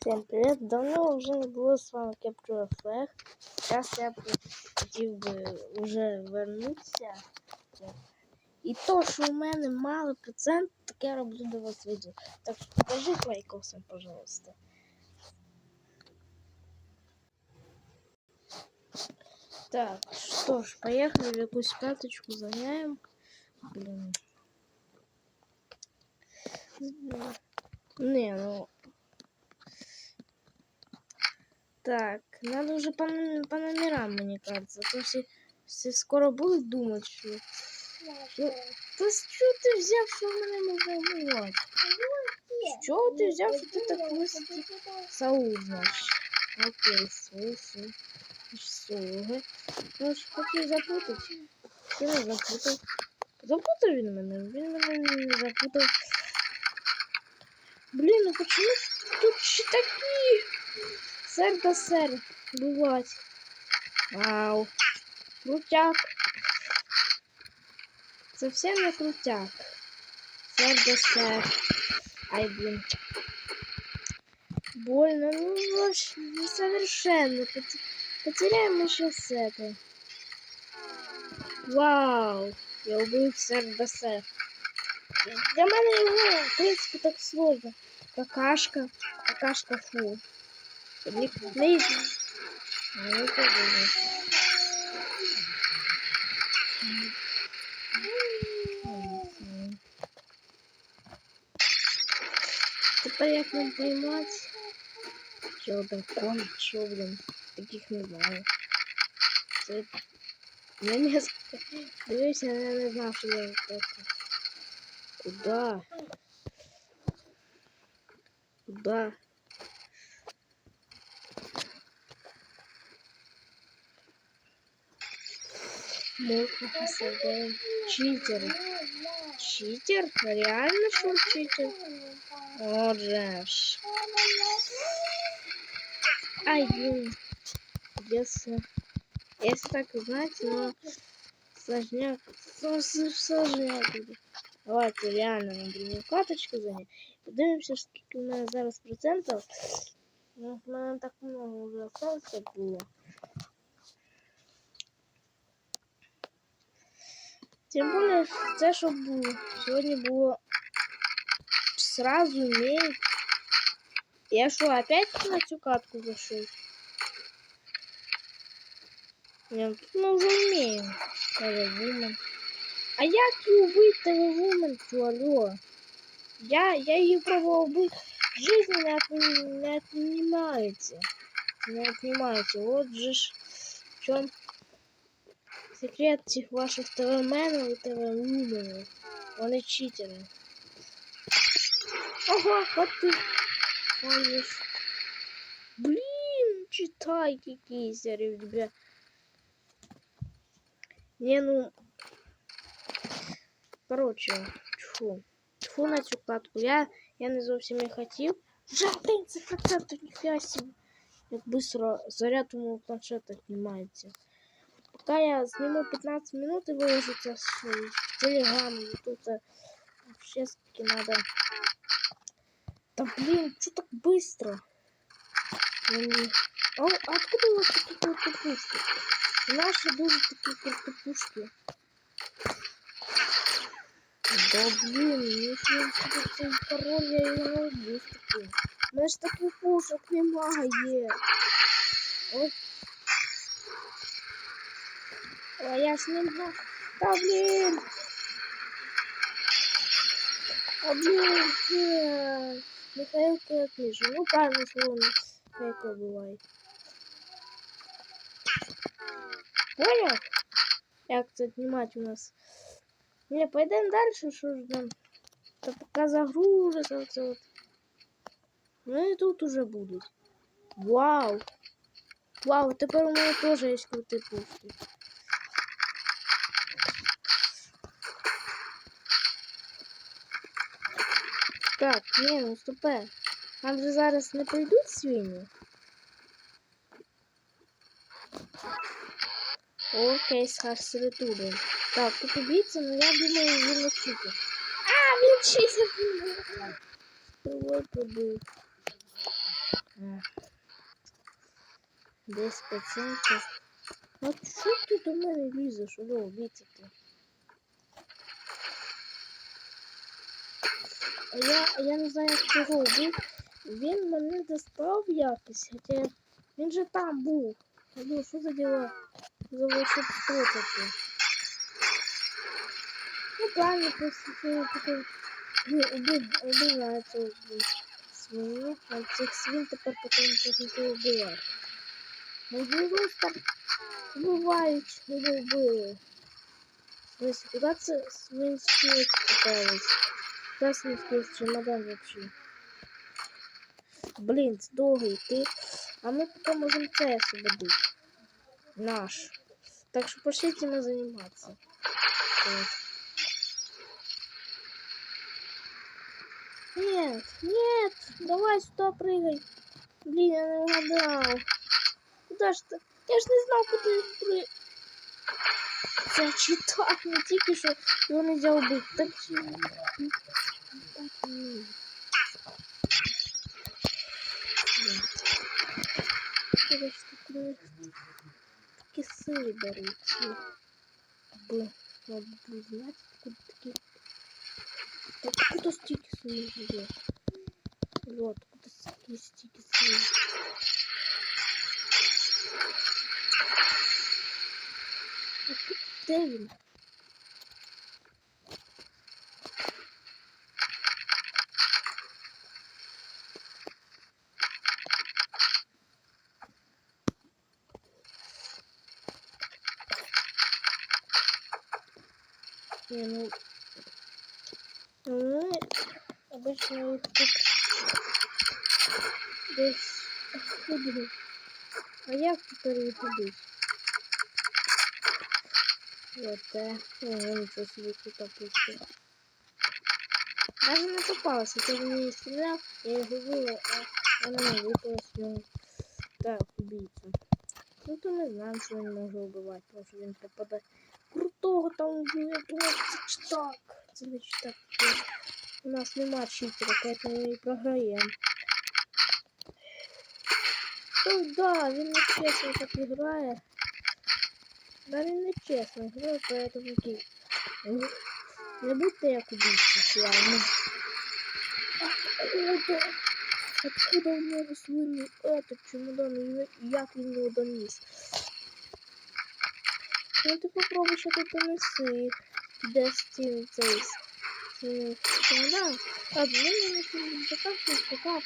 Всем привет! Давно вже не було з вами Capture Flag. Зараз я б хотів би вже вернутися. І то, що у мене малий процент, так я роблю до вас відео. Так що покажи лайкосом, пожалуйста. Так, что ж, поехали в якусь карточку заняем. Блин. Не, ну Так, надо уже по, по номерам, мне кажется. А то все, все скоро будут думать, что... Да то что ты взял, что у меня можно убивать? Что ты взял, что ты так листи? Сауд, значит. Окей, слушай. Слуги. Ну, как ее запутать? Я не запутал. Запутав меня? мене, він не запутал. Блин, ну почему тут ще такі? Сер да сер, бывать. Вау. Крутяк. Совсем не крутяк. Сер да сер. Ай, блин. Больно. Ну, вообще, несовершенно. Пот- Потеряем мы сейчас это. Вау. Я убил сер да сер. Для мене його, в принципі, так сложно. Какашка. Какашка фу. А, ну это было. Тепер як нам поймати? Що дракон, що, блин, таких не знаю. Це... Я не Дивись, я не знав, що я так. Куда? Куда? Муха посылаем. Читер. Читер? Реально что читер? О, Джеш. Ай. Если... Если так знать, но... Сложняк. Сложняк. Сложняк буде. Давайте реально на другу карточку занять. Подивимося, скільки у мене зараз процентів. Ну, мене так много вже осталося було. Тем более, це що було. Сьогодні було сразу имеет. Я что, опять на цю катку зашел? Нет, мы уже умеем. Телевумен. А як її убити телевумен, алло? Я, я її пробував убити. Жизнь не, отни- не отнимается. Не отнимается. Вот же ж в чем секрет цих ваших ТВ-менов і ТВ-вуменів. Вони читери. Ага, от ти. Ой, Блін, читай якийсь, ребят. Не, ну, Коротше, тьфу. Тьфу на цю катку. Я, я не зовсім не хотів. Вже 30% ніфіга собі. Як быстро заряд у мого планшета знімається. Пока я сниму 15 минут и выложу это в Телеграм, Ютуб. Вообще таки надо. Да блин, что так быстро? Я не- А откуда у вас такие картопушки? Наши дуже такие картопушки. Да блин, если цей пароль я його виступлю. У мене ж таких пушок немає. Ой. А я ж не знаю. Да блин. А блин. Михаил Кэпниш. Ну, правильно слово Михаил бывает. Понял? Як це знімати у нас? Не, пойдем дальше, що ж там. Та поки загрузиться оце от. Ну і тут уже будуть. Вау! Вау, тепер у мене теж є круті пушки. Так, ні, ну стопе. Нам же зараз не прийдуть свині. Окей, з харсеритури. Так, тут убийца, но я думаю, він не читер. А, він читер! Ой, побив. Десь пацієнтів. А що ти до мене лізеш? Алло, віці ти? я, а я не знаю, як його вбив. Він мене достав якось, хоча він же там був. Алло, що за діла? За волшебство таке? Ну правильно, просто це таке ну, убив, убивається убив. свині, а цих свин тепер потім почнути вбивати. Можливо, там вбивають, не вбили. Ось куди це свинські попались? Куди свинський чемодан вообще? Блін, довго йти. А ми поки можемо це освободити. Наш. Так що пошли этим заниматься. Вот. Нет, нет, давай сюда прыгай. Блин, я не угадал. Куда ж ты? Я ж не знав, куди при Це читав, не тільки що його не взяв би. Так чи... Так ні. Блін. Я ж такі, такі сили беруть. Б. Надо буде знати, куди такі... Так куда стільки сили буде? Вот, куда стільки стільки сили. Де? Не, ну... Ну, обычно их тут... Десь... Куди? А як тепер їх убити? Вот, да. О, ничего себе, тут опустил. Даже не попался, ты в нее стрелял, я его вывел, а она не выпала с него. Так, убийца. Ну, то не знаем, что он может убивать, потому что он попадает. Крутого там убил, я думаю, це ж так. Це значить так. У нас нема читера, поэтому мы и програем. Ну да, він не чесно так играет. Да він не чесно грає, поэтому такий. Ну, Не будьте як убийці, реально. Откуда? Откуда у нього свиний этот чемодан? І Як він його доніс? Ну ти попробуй ще тут донеси. Де стін цей свиний чемодан? Ладно, ну, ми на цьому закінчуємо. Пока.